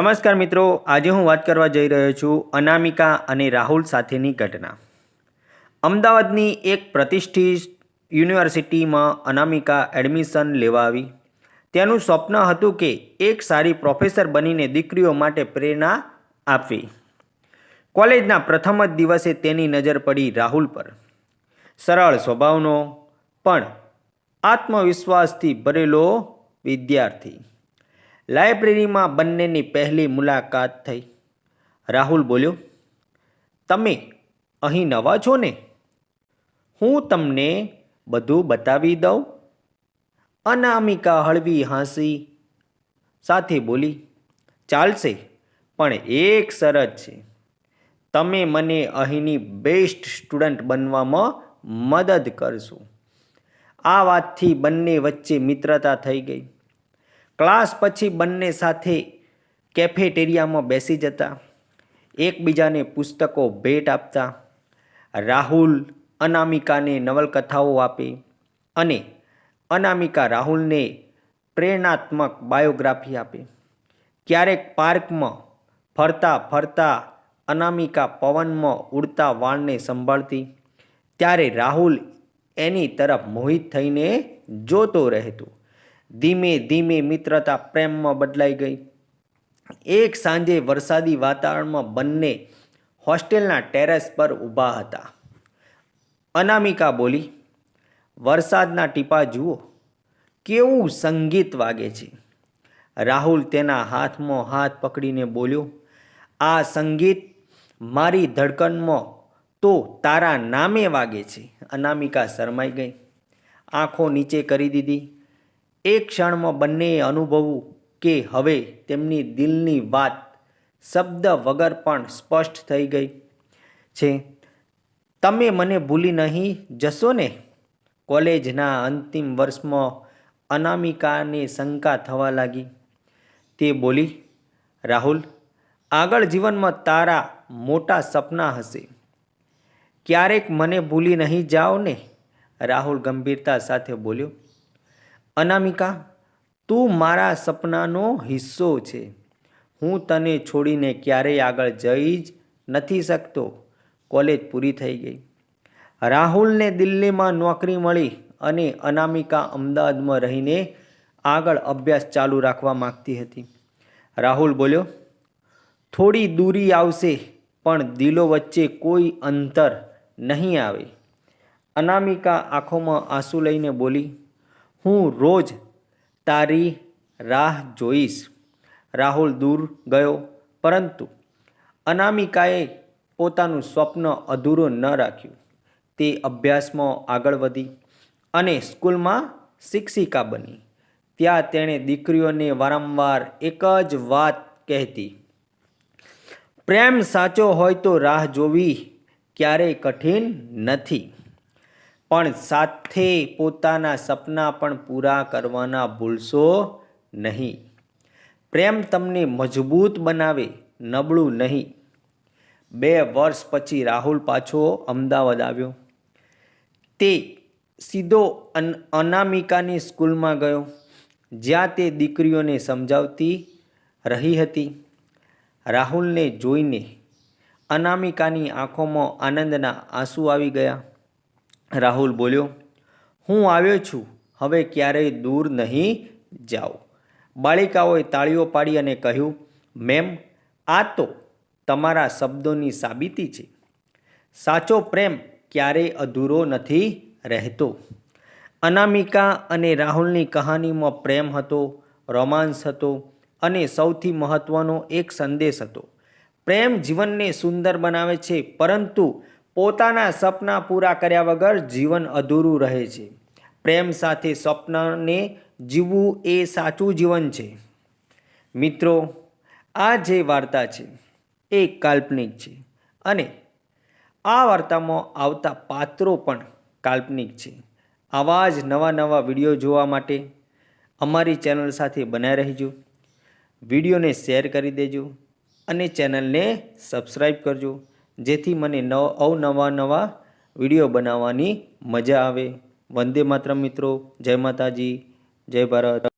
નમસ્કાર મિત્રો, આજે હું વાત કરવા જઈ રહ્યો છું અનામિકા અને રાહુલ સાથેની ઘટના. અમદાવાદની એક પ્રતિષ્ઠિત યુનિવર્સિટીમાં અનામિકા એડમિશન લેવા આવી. તેનું સ્વપ્ન હતું કે એક સારી પ્રોફેસર બનીને દીકરીઓ માટે પ્રેરણા આપવી. કોલેજના પ્રથમ જ દિવસે તેની નજર પડી રાહુલ પર. સરળ સ્વભાવનો, પણ આત્મવિશ્વાસથી ભરેલો વિદ્યાર્થી. લાઇબ્રેરીમાં બંનેની પહેલી મુલાકાત થઈ. રાહુલ બોલ્યો, તમે અહીં નવા છો ને? હું તમને બધું બતાવી દઉં. અનામિકા હળવી હાંસી સાથે બોલી, ચાલશે, પણ એક શરત છે. તમે મને અહીંની બેસ્ટ સ્ટુડન્ટ બનવામાં મદદ કરશો. આ વાતથી બંને વચ્ચે મિત્રતા થઈ ગઈ. ક્લાસ પછી બંને સાથે કેફેટેરિયામાં બેસી જતા. એકબીજાને પુસ્તકો ભેટ આપતા. રાહુલ અનામિકાને નવલકથાઓ આપે અને અનામિકા રાહુલને પ્રેરણાત્મક બાયોગ્રાફી આપે. ક્યારેક પાર્કમાં ફરતા ફરતા અનામિકા પવનમાં ઉડતા વાળને સંભાળતી. ત્યારે રાહુલ એની તરફ મોહિત થઈને જોતો રહેતો. ધીમે ધીમે મિત્રતા પ્રેમમાં બદલાઈ ગઈ. એક સાંજે વરસાદી વાતાવરણમાં બંને હોસ્ટેલના ટેરેસ પર ઊભા હતા. અનામિકા બોલી, વરસાદના ટીપા જુઓ, કેવું સંગીત વાગે છે. રાહુલ તેના હાથમાં હાથ પકડીને બોલ્યો, આ સંગીત મારી ધડકનમાં તો તારા નામે વાગે છે. અનામિકા શરમાઈ ગઈ, આંખો નીચે કરી દીધી. એક ક્ષણમાં બંનેએ અનુભવું કે હવે તેમની દિલની વાત શબ્દ વગર પણ સ્પષ્ટ થઈ ગઈ છે. તમે મને ભૂલી નહીં જશો ને? કોલેજના અંતિમ વર્ષમાં અનામિકાને શંકા થવા લાગી. તે બોલી, રાહુલ, આગળ જીવનમાં તારા મોટા સપના હશે. ક્યારેક મને ભૂલી નહીં જાઓ ને? રાહુલ ગંભીરતા સાથે બોલ્યો અનામિકા, તું મારા સપનાનો હિસ્સો છે. હું તને છોડીને ક્યારેય આગળ જઈ જ નથી શકતો. કોલેજ પૂરી થઈ ગઈ. રાહુલને દિલ્હીમાં નોકરી મળી અને અનામિકા અમદાવાદમાં રહીને આગળ અભ્યાસ ચાલુ રાખવા માગતી હતી. રાહુલ બોલ્યો, થોડી દૂરી આવશે, પણ દિલો વચ્ચે કોઈ અંતર નહીં આવે. અનામિકા આંખોમાં આંસુ લઈને બોલી હું રોજ તારી રાહ જોઈશ. રાહુલ દૂર ગયો, પરંતુ અનામિકાએ પોતાનું સ્વપ્ન અધૂરું ન રાખ્યું. તે અભ્યાસમાં આગળ વધી અને સ્કૂલમાં શિક્ષિકા બની. ત્યાં તેણે દીકરીઓને વારંવાર એક જ વાત કહેતી, પ્રેમ સાચો હોય તો રાહ જોવી ક્યારેય કઠિન નથી. પણ સાથે પોતાના સપના પણ પૂરા કરવાના ભૂલશો નહીં. પ્રેમ તમને મજબૂત બનાવે, નબળું નહીં. બે વર્ષ પછી રાહુલ પાછો અમદાવાદ આવ્યો. તે સીધો અનામિકાની સ્કૂલમાં ગયો, જ્યાં તે દીકરીઓને સમજાવતી રહી હતી. રાહુલને જોઈને અનામિકાની આંખોમાં આનંદના આંસુ આવી ગયા. રાહુલ બોલ્યો, હું આવ્યો છું. હવે ક્યારેય દૂર નહીં જાઓ. બાળિકાઓએ તાળીઓ પાડી અને કહ્યું, મેમ, આ તો તમારા શબ્દોની સાબિતી છે. સાચો પ્રેમ ક્યારેય અધૂરો નથી રહેતો. અનામિકા અને રાહુલની કહાનીમાં પ્રેમ હતો રોમાન્સ હતો અને સૌથી મહત્ત્વનો એક સંદેશ હતો. પ્રેમ જીવનને સુંદર બનાવે છે, પરંતુ પોતાના સપના પૂરા કર્યા વગર જીવન અધૂરું રહે છે. પ્રેમ સાથે સ્વપ્નને જીવવું એ સાચું જીવન છે. મિત્રો, આ જે વાર્તા છે એ કાલ્પનિક છે અને આ વાર્તામાં આવતા પાત્રો પણ કાલ્પનિક છે. આવા જ નવા નવા વીડિયો જોવા માટે અમારી ચેનલ સાથે બનાવી રહેજો. વિડીયોને શેર કરી દેજો અને ચેનલને સબસ્ક્રાઈબ કરજો. જેથી મને નવ અવનવા નવા વીડિયો બનાવવાની મજા આવે. વંદે માતરમ મિત્રો. જય માતાજી. જય ભારત.